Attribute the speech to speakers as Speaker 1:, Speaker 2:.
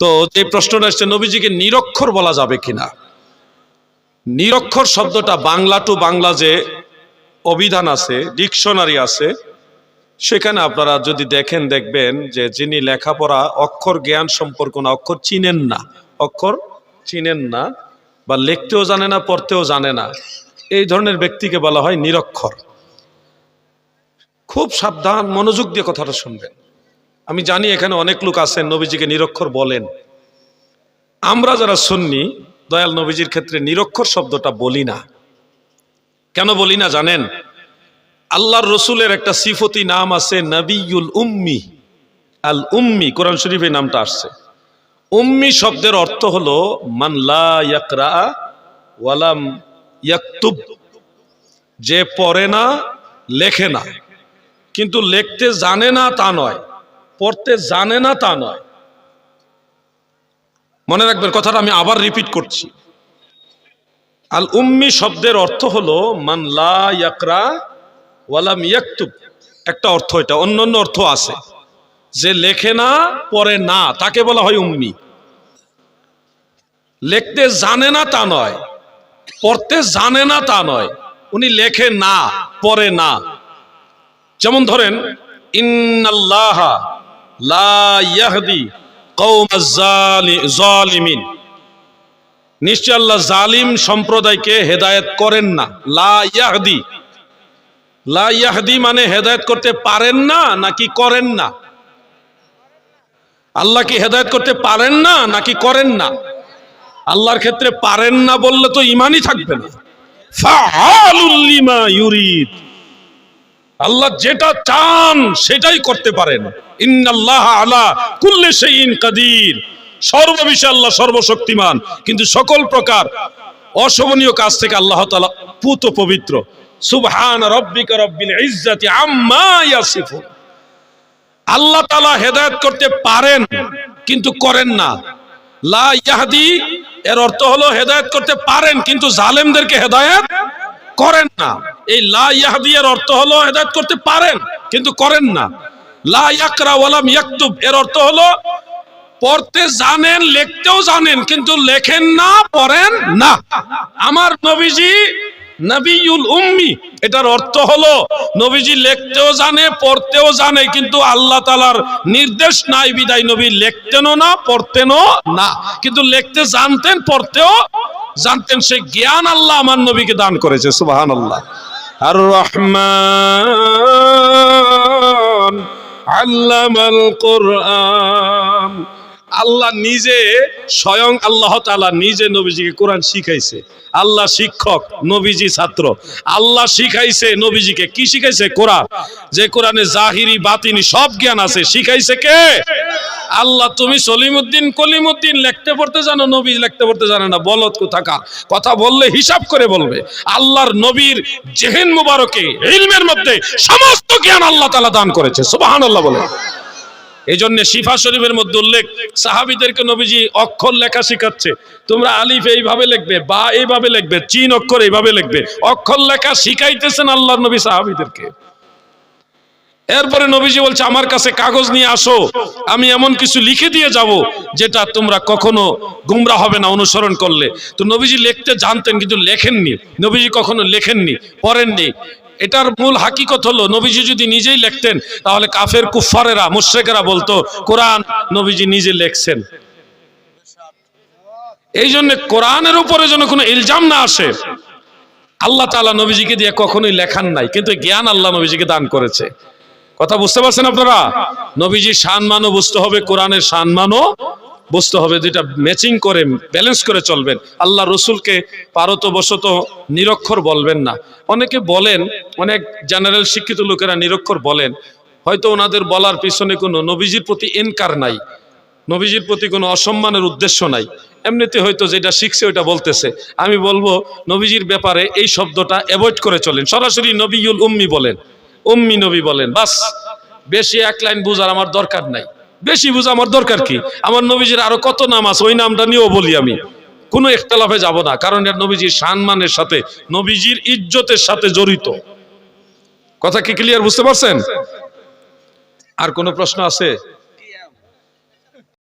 Speaker 1: তো যে প্রশ্নটা এসছে নবীজিকে নিরক্ষর বলা যাবে কিনা? নিরক্ষর শব্দটা বাংলা টু বাংলা যে অভিধান আছে, ডিকশনারি আছে, সেখানে আপনারা যদি দেখেন, দেখবেন যে যিনি লেখাপড়া অক্ষর জ্ঞান সম্পর্ক না, অক্ষর চিনেন না, অক্ষর চিনেন না বা লিখতেও জানে না, পড়তেও জানে না, এই ধরনের ব্যক্তিকে বলা হয় নিরক্ষর। খুব সাবধান মনোযোগ দিয়ে কথাটা শুনবেন। আমি জানি এখানে অনেক লোক আছেন, নবীজিকে নিরক্ষর বলেন। আমরা যারা শুননি দয়াল নবীজির ক্ষেত্রে নিরক্ষর শব্দটা বলি না। কেন বলি না জানেন? আল্লাহর রসুলের একটা সিফতি নাম আছে, নবিউল উম্মি। আল উম্মি, কোরআন শরীফে নামটা আসছে। উম্মি শব্দের অর্থ হলো, মান লা ইয়াকরা ওয়ালাম ইয়াকতুব। যে পড়ে না, লেখে না। কিন্তু লিখতে জানে না তা নয়। পড়তে জানে না তা নয়। মনে রাখবেন, কথাটা আমি আবার রিপিট করছি। আল উম্মি শব্দের অর্থ হলো, মান লা ইয়াকরা ওয়ালাম ইয়াকতুব। একটা অর্থ এটা, অন্য অন্য অর্থ আছে। যে লেখে না, পড়ে না, তাকে বলা হয় উম্মি। লিখতে জানে না তা নয়, পড়তে জানে না তা নয়, উনি লেখে না, পড়ে না। যেমন ধরেন, ইন্নাল্লাহ নিশ্চয় আল্লাহ জালিম সম্প্রদায়কে হেদায়েত করেন না। লা ইয়াহদি। মানে হেদায়েত করতে পারেন না নাকি করেন না? আল্লাহ কি হেদায়েত করতে পারেন না নাকি করেন না? আল্লাহর ক্ষেত্রে পারেন না বললে তো ইমানই থাকবে না। ফাআলুল আল্লাহ যেটা চান সেটাই করতে পারেন। ইন্নাল্লাহ আলা কুল্লি শাইইন কাদির। সর্ববিষয়ে আল্লাহ সর্বশক্তিমান। কিন্তু সকল প্রকার অশোভনীয় কাজ থেকে আল্লাহ তাআলা পুত পবিত্র। সুবহান রব্বিকা রব্বিল ইজ্জাতি আম্মা ইয়াসিফুন। আল্লাহ তাআলা হেদায়েত করতে পারেন, কিন্তু করেন না। লা ইয়াহদি, এর অর্থ হলো হেদায়ত করতে পারেন, কিন্তু জালেমদেরকে হেদায়েত করেন না। এই লা ইয়াহদি এর অর্থ হলো হেদায়েত করতে পারেন, কিন্তু করেন না। লা ইয়াকরা ওয়ালাম ইয়াকতুব, এর অর্থ হলো পড়তে জানেন, লিখতেও জানেন, কিন্তু লেখেন না, পড়েন না। আমার নবীজি নবিউল উম্মি, এটার অর্থ হলো নবীজি লিখতেও জানে, পড়তেও জানে, কিন্তু আল্লাহ তালার নির্দেশ নাই, বিদায় নবী লিখতেনও না, পড়তেনও না। কিন্তু লিখতে জানতেন, পড়তেও জানতেন, সেই জ্ঞান আল্লাহ আমার নবীকে দান করেছে সুবাহান আল্লাহ রহমান আল্লামাল কোরআন। আল্লাহ নিজে স্বয়ং আল্লাহ তাআলা নিজে নবীজিকে কোরআন শিখাইছে। আল্লাহ শিক্ষক, নবীজি ছাত্র। আল্লাহ শিখাইছে, নবীজিকে কি শিখাইছে? কোরআন। যে কোরআনে জাহিরি, বাতিনি সব জ্ঞান আছে, শিখাইছে কে? আল্লাহ, তুমি সলিমুদ্দিন, কলিমুদ্দিন, লিখতে পড়তে জানো, নবী লিখতে পড়তে জানে না, বলত কোথাকার কথা বললে হিসাব করে বলবে। আল্লাহর নবীর জেহেন মুবারকে, ইলমের মধ্যে সমস্ত জ্ঞান আল্লাহ তালা দান করেছে সুবাহান আল্লাহ বলে। এই জন্য শিফা শরীফের মধ্যে উল্লেখ, সাহাবিদেরকে নবীজি অক্ষর লেখা শিখাচ্ছে। তোমরা আলিফ এইভাবে লিখবে, বা এইভাবে লিখবে, চীন অক্ষর এইভাবে লিখবে। অক্ষর লেখা শিখাইতেছেন আল্লাহর নবী সাহাবিদেরকে। এরপরে নবীজি বলছে, আমার কাছে কাগজ নিয়ে আসো, আমি এমন কিছু লিখে দিয়ে যাব যেটা তোমরা কখনো গুমরা হবে না অনুসরণ করলে। তো নবীজি লিখতে জানতেন, কিন্তু লেখেননি। নবীজি কখনো লেখেননি, পড়েননি। এটার মূল হাকিকত হলো, নবীজি যদি নিজেই লিখতেন, তাহলে কাফের কুফারেরা মুশ্রেকেরা বলতো, কোরআন নবীজি নিজে লেখছেন। এই জন্য কোরআনের উপরে যেন কোনো ইলজাম না আসে, আল্লাহ তাআলা নবীজিকে দিয়ে কখনোই লেখান নাই, কিন্তু জ্ঞান আল্লাহ নবীজিকে দান করেছে। কথা বুঝতে পারছেন আপনারা? নবীজির সম্মানও বুঝতে হবে, কোরআনের সম্মানও বুঝতে হবে যেটা ম্যাচিং করে ব্যালেন্স করে চলবেন। আল্লাহ রসুলকে পারত বশত নিরক্ষর বলবেন না। অনেকে বলেন, অনেক জেনারেল শিক্ষিত লোকেরা নিরক্ষর বলেন, হয়তো ওনাদের বলার পিছনে কোনো নবীজির প্রতি এনকার নাই, নবীজির প্রতি কোনো অসম্মানের উদ্দেশ্য নাই। এমনিতে হয়তো যেটা শিখছে ওইটা বলতেছে। আমি বলব, নবীজির ব্যাপারে এই শব্দটা অ্যাভয়েড করে চলেন। সরাসরি নবীউল উম্মি বলেন। উম্মি নবী বলেন, বাস, বেশি এক লাইন বুঝার আমার দরকার নাই। বেশি বুঝা আমার দরকার কি? আমার নবীজির আরও কত নাম আছে, ওই নামটা নিয়েও বলি আমি। কোনো একতলাফে যাব না, কারণ এর নবীজির সম্মানের সাথে, নবীজির ইজ্জতের সাথে জড়িত। কথা কি ক্লিয়ার বুঝতে পারছেন? আর কোনো প্রশ্ন আছে?